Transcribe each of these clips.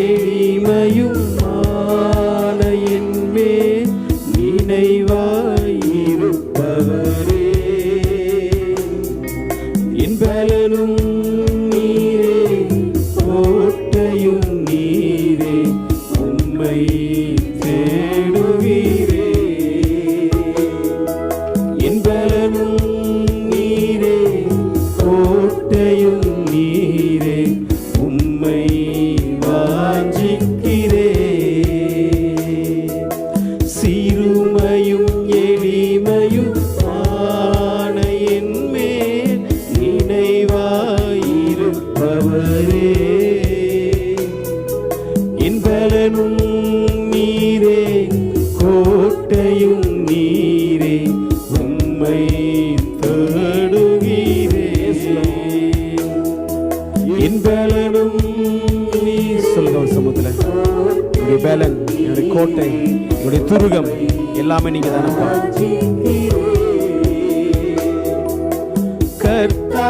எளிமையும் மாலையும் உண்மை தேடுகிறே இன்பலனும் நீ சொல்லுங்க ஒரு சமூகத்தில். என்னுடைய பேலன் என்னுடைய கோட்டை என்னுடைய துருகம் எல்லாமே நீங்க தானப்பா கர்த்தா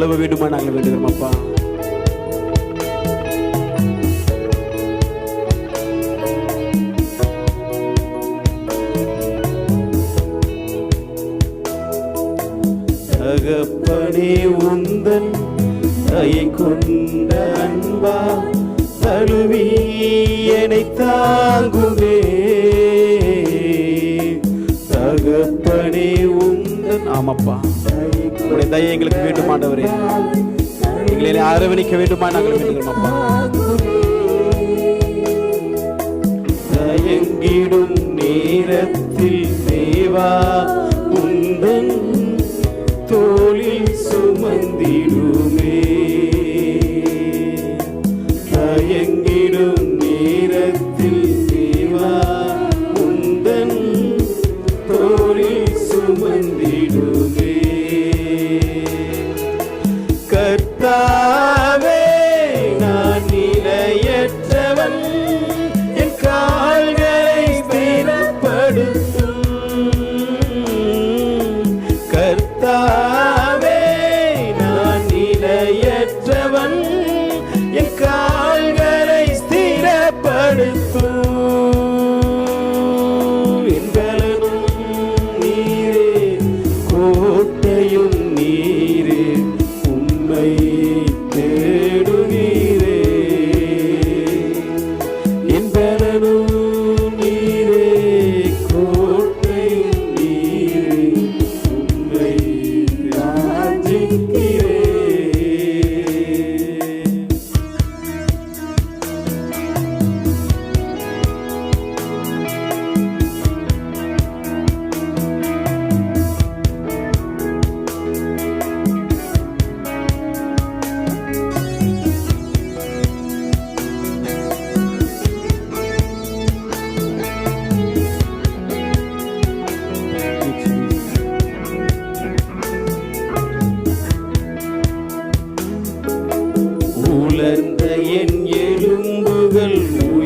நீர் வேண்டுமா நாங்கள் வேண்டுகிறோம் அப்பா? தகப்பனே உந்தன் தயை கொண்ட அன்பா தழுவி என்னை தாங்குவே. தகப்பனே உந்தன் ஆமாப்பா உங்களுடைய தயை எங்களுக்கு வேண்டுமாண்டவரே எங்களை அரவணைக்க வேண்டுமா நாங்கள் வேண்டுகிறோம் அப்பா தயங்கிடும் நேரத்தில் தேவா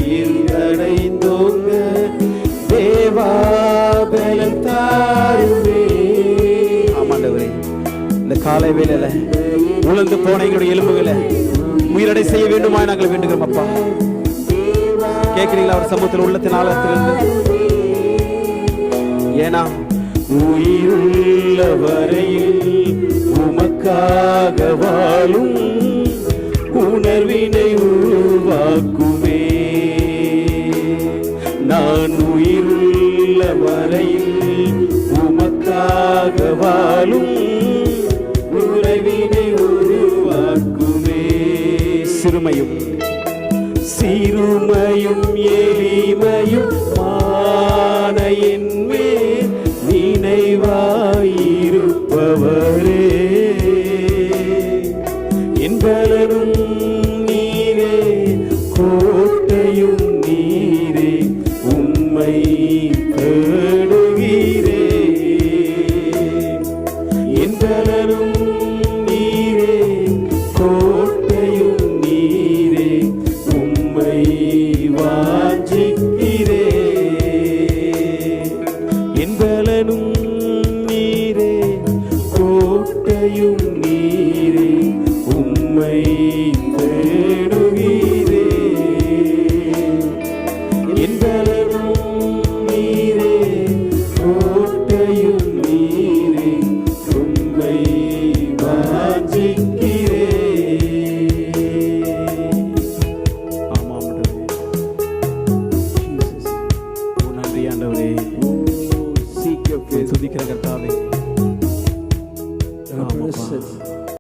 உயிர் அடைந்தோங்க தேவாபலம் தாருவே ஆமாண்டவரே இந்த காலை வேலையில உழந்து போன எங்களுடைய எலும்புகளை உயிரடை செய்ய வேண்டுமா நாங்கள் வேண்டுகிறோம் அப்பா. கேட்கிறீங்களா அவர் சமூகத்தில் உள்ளத்தின் ஆழத்திலிருந்து? ஏன்னா உயிருள்ள வரையில் உமக்காக வாழும் நாளும் உறவினை உருவாக்குமே. சிறுமையும் சிறுமையும் எளிமையும் மானையின் மேல் நினைவா